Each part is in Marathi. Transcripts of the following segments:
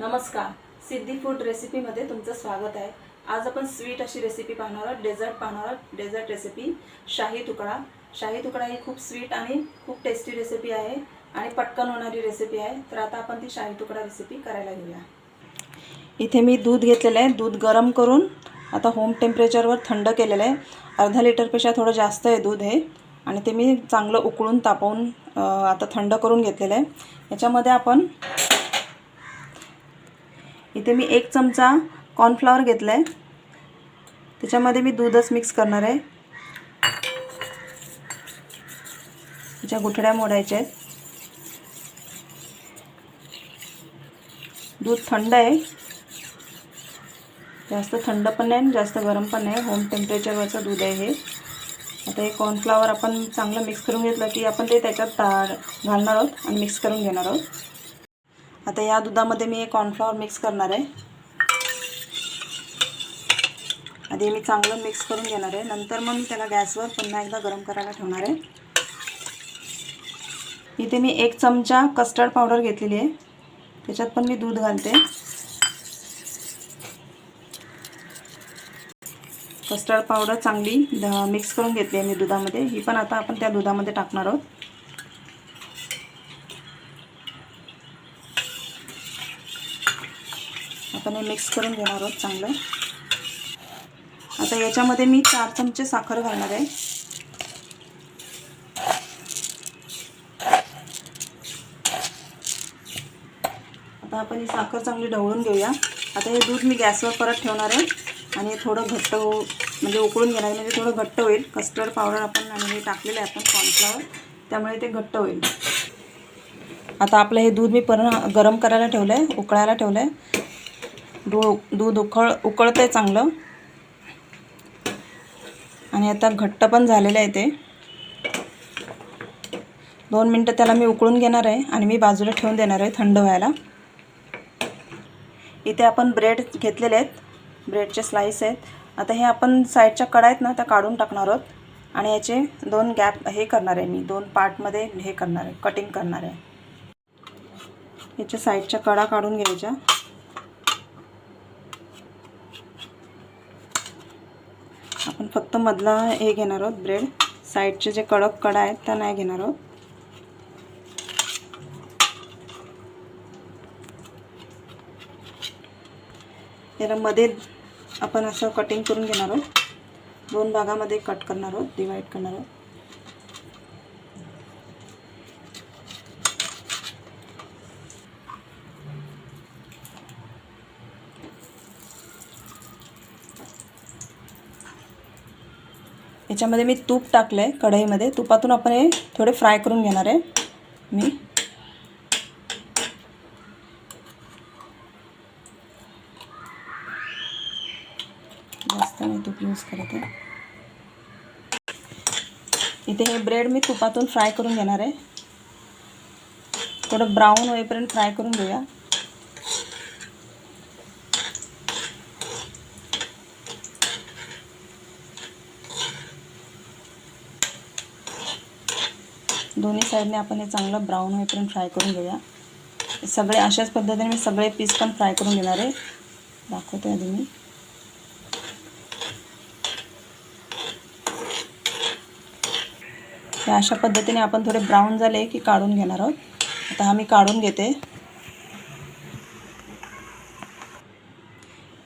नमस्कार. सिद्धी फूड रेसिपीमध्ये तुमचं स्वागत आहे. आज आपण स्वीट अशी रेसिपी पाहणार आहोत. डेझर्ट पाहणार आहोत. डेझर्ट रेसिपी शाही तुकडा. शाही तुकडा ही खूप स्वीट आणि खूप टेस्टी रेसिपी आहे आणि पटकन होणारी रेसिपी आहे. तर आता आपण ती शाही तुकडा रेसिपी करायला घेऊया. इथे मी दूध घेतलेलं आहे. दूध गरम करून आता होम टेम्परेचरवर थंड केलेलं आहे. अर्धा लिटरपेक्षा थोडं जास्त आहे दूध हे. आणि ते मी चांगलं उकळून तापवून आता थंड करून घेतलेलं आहे. याच्यामध्ये आपण इथे मी एक चमचा कॉर्नफ्लॉवर घेतला आहे त्याच्यामध्ये मी दूधच मिक्स करणार आहे. त्याच्या गुठड्या मोडायच्या आहेत. दूध थंड आहे. जास्त थंड पण नाही आणि जास्त गरम पण नाही. होम टेम्परेचरवरचं दूध आहे हे. आता हे कॉर्नफ्लॉवर आपण चांगलं मिक्स करून घेतलं की आपण ते त्याच्यात ता- घालणार आहोत आणि मिक्स करून घेणार आहोत. आता या दुधामध्ये मी कॉर्नफ्लॉवर मिक्स करणार आहे. आधी मी चांगलं मिक्स करून घेणार आहे. नंतर मग मी त्याला गॅसवर पुन्हा एकदा गरम करायला ठेवणार आहे. इथे मी एक चमचा कस्टर्ड पावडर घेतलेली आहे. त्याच्यात पण मी दूध घालते. कस्टर्ड पावडर चांगली द- मिक्स करून घेतली आहे मी दुधामध्ये. ही पण आता आपण त्या दुधामध्ये टाकणार आहोत. आपण मिक्स करून घेणार आहोत चांगलं. आता याच्यामध्ये मी चार चमचे साखर घालणार आहे. आता आपण ही साखर चांगली ढवळून घेऊया. आता हे दूध मी गॅसवर परत ठेवणार आहे आणि हे थोडं घट्ट हो म्हणजे उकळून घेणार म्हणजे थोडं घट्ट होईल. कस्टर्ड पावडर आपण आणि हे टाकलेलं आहे आपण कॉर्नफ्लॉवर त्यामुळे ते घट्ट होईल. आता आपलं हे दूध मी परत गरम करायला ठेवलं आहे उकळायला ठेवलं आहे दू दूध उकळ उकळतं आहे चांगलं. आणि आता घट्ट पण झालेलं आहे ते. दोन मिनटं त्याला मी उकळून घेणार आहे आणि मी बाजूला ठेवून देणार आहे थंड व्हायला. इथे आपण ब्रेड घेतलेले आहेत. ब्रेडचे स्लाईस आहेत. आता हे आपण साईडच्या कडा आहेत ना त्या काढून टाकणार आहोत. आणि याचे दोन गॅप हे करणार आहे मी. दोन पार्टमध्ये हे करणार आहे. कटिंग करणार आहे. याच्या साईडच्या कडा काढून घ्यायच्या आपण फक्त मधला हे घेणार आहोत ब्रेड. साईडचे जे कडक कडा आहेत त्या नाही घेणार आहोत. याला मध्ये आपण असं कटिंग करून घेणार आहोत. दोन भागामध्ये कट करणार आहोत डिवाईड करणार आहोत. ह्याच्यामध्ये मी तूप टाकलं आहे कढईमध्ये. तुपातून आपण हे थोडे फ्राय करून घेणार आहे. मी. जास्त नाही तूप यूज करत. आहे इथे हे ब्रेड मी तुपातून फ्राय करून घेणार आहे. थोडं ब्राऊन होईपर्यंत फ्राय करून घेऊया. दोन्ही साईडने आपण हे चांगलं ब्राऊन होईपर्यंत फ्राय करून घेऊया. सगळे अशाच पद्धतीने मी सगळे पीस पण फ्राय करून घेणार आहे. दाखवते आधी मी. हे अशा पद्धतीने आपण थोडे ब्राऊन झाले की काढून घेणार आहोत. आता हा मी काढून घेते.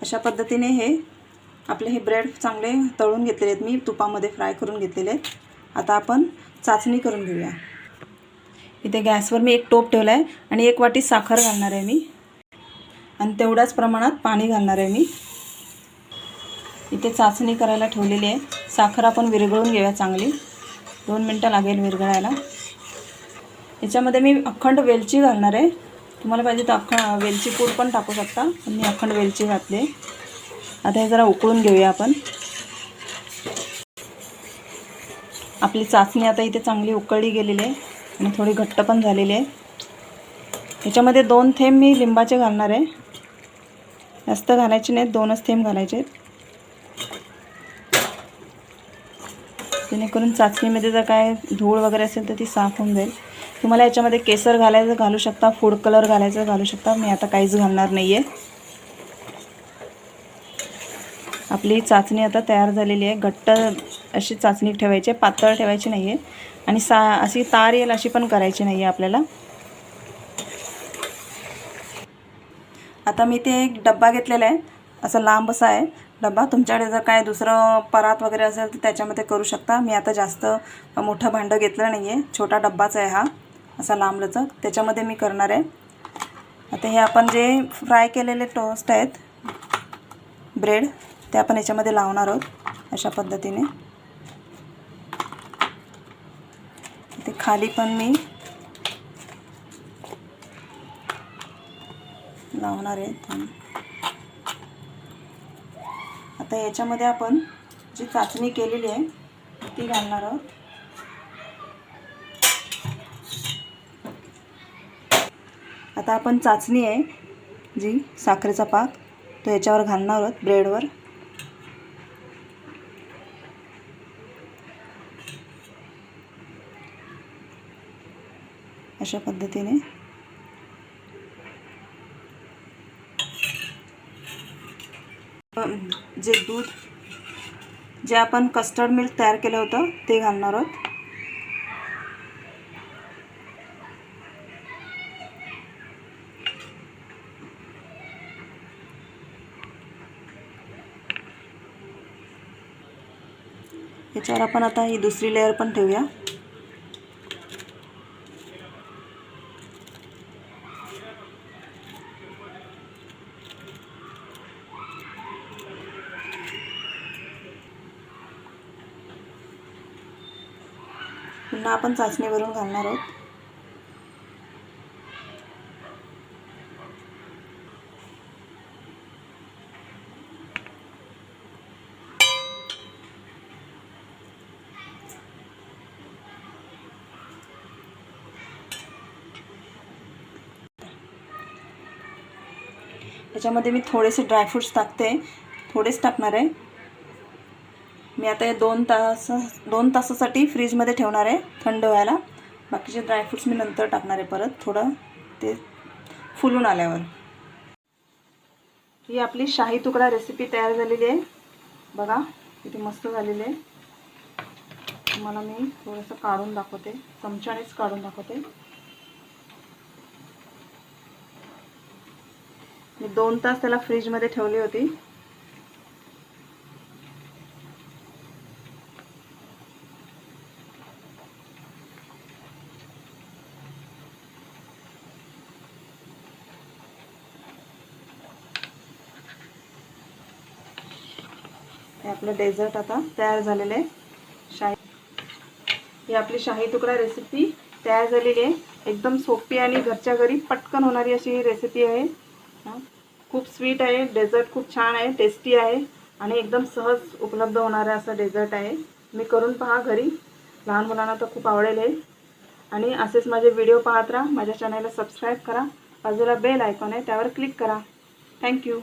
अशा पद्धतीने हे आपले हे ब्रेड चांगले तळून घेतलेले आहेत मी. तुपामध्ये फ्राय करून घेतलेले आहेत. आता आपण चाचणी करून घेऊया. इथे गॅसवर मी एक टोप ठेवला आहे आणि एक वाटी साखर घालणार आहे मी. आणि तेवढ्याच प्रमाणात पाणी घालणार आहे मी. इथे चाचणी करायला ठेवलेली आहे. साखर आपण विरघळून घेऊया चांगली. दोन मिनटं लागेल विरघळायला. याच्यामध्ये मी अखंड वेलची घालणार आहे. तुम्हाला पाहिजे तर अखंड वेलची पूड पण टाकू शकता. पण मी अखंड वेलची घातली आहे. आता हे जरा उकळून घेऊया आपण. आपली चाचणी आता इथे चांगली उकळली गेलेली आहे आणि थोडी घट्ट पण झालेली आहे. याच्यामध्ये दोन थेंब मी लिंबाचे घालणार आहे. जास्त घालायचे नाहीत दोनच थेंब घालायचे आहेत. जेणेकरून चाचणीमध्ये जर काय धूळ वगैरे असेल तर ती साफ होऊन जाईल. तुम्हाला याच्यामध्ये केसर घालायचं घालू शकता फूड कलर घालायचं घालू शकता. मी आता काहीच घालणार नाही आहे आपली चाचणी आता तयार झालेली आहे. घट्ट अशी चाचणी ठेवायची आहे. पातळ ठेवायची नाही आहे आणि सा अशी तार येईल अशी पण करायची नाही आहे आपल्याला. आता मी ते एक डब्बा घेतलेला आहे. असा लांब असा आहे डब्बा. तुमच्याकडे जर काय दुसरं परात वगैरे असेल तर त्याच्यामध्ये करू शकता. मी आता जास्त मोठं भांडं घेतलं नाही आहे छोटा डब्बाच आहे हा. असा लांब लचक त्याच्यामध्ये मी करणार आहे. आता हे आपण जे फ्राय केलेले टोस्ट आहेत ब्रेड ते आपण याच्यामध्ये लावणार आहोत अशा पद्धतीने. खाली पण मी लावणार आहे आता याच्यामध्ये आपण जी चाचणी केलेली आहे ती घालणार आहोत. आता आपण चाचणी आहे जी साखरेचा पाक तो याच्यावर घालणार आहोत ब्रेडवर. अशा पद्धतीने. जे दूध जे आपण कस्टर्ड मिल्क तयार केलं होतं ते घालणार आहोत. याच्यावर आपण आता ही दुसरी लेअर पण ठेवूया. पुन्हा आपण चाचणीवरून घालणार आहोत. याच्यामध्ये मी थोडेसे ड्रायफ्रूट्स टाकते. थोडेच टाकणार आहे. मी आता हे दोन तास दोन तासासाठी फ्रीजमध्ये ठेवणार आहे थंड व्हायला. बाकीचे ड्रायफ्रूट्स मी नंतर टाकणार आहे परत. थोडं ते फुलून आल्यावर. ही आपली शाही तुकडा रेसिपी तयार झालेली आहे. बघा किती मस्त झालेली आहे. तुम्हाला मी थोडंसं काढून दाखवते. चमच्यानेच काढून दाखवते. मी दोन तास त्याला फ्रीजमध्ये ठेवली होती. हे आपलं डेझर्ट आता तयार झालेलं आहे. शाही ही आपली शाही तुकडा रेसिपी तयार झालेली आहे. एकदम सोपी आणि घरच्या घरी पटकन होणारी अशी ही रेसिपी आहे. खूप स्वीट आहे डेझर्ट खूप छान आहे टेस्टी आहे आणि एकदम सहज उपलब्ध होणारं असं डेझर्ट आहे. मी करून पहा घरी. लहान मुलांना तर खूप आवडेल आहे आणि असेच माझे व्हिडिओ पाहत राहा. माझ्या चॅनलला सबस्क्राईब करा. बाजूला बेल आयकॉन आहे त्यावर क्लिक करा. थँक्यू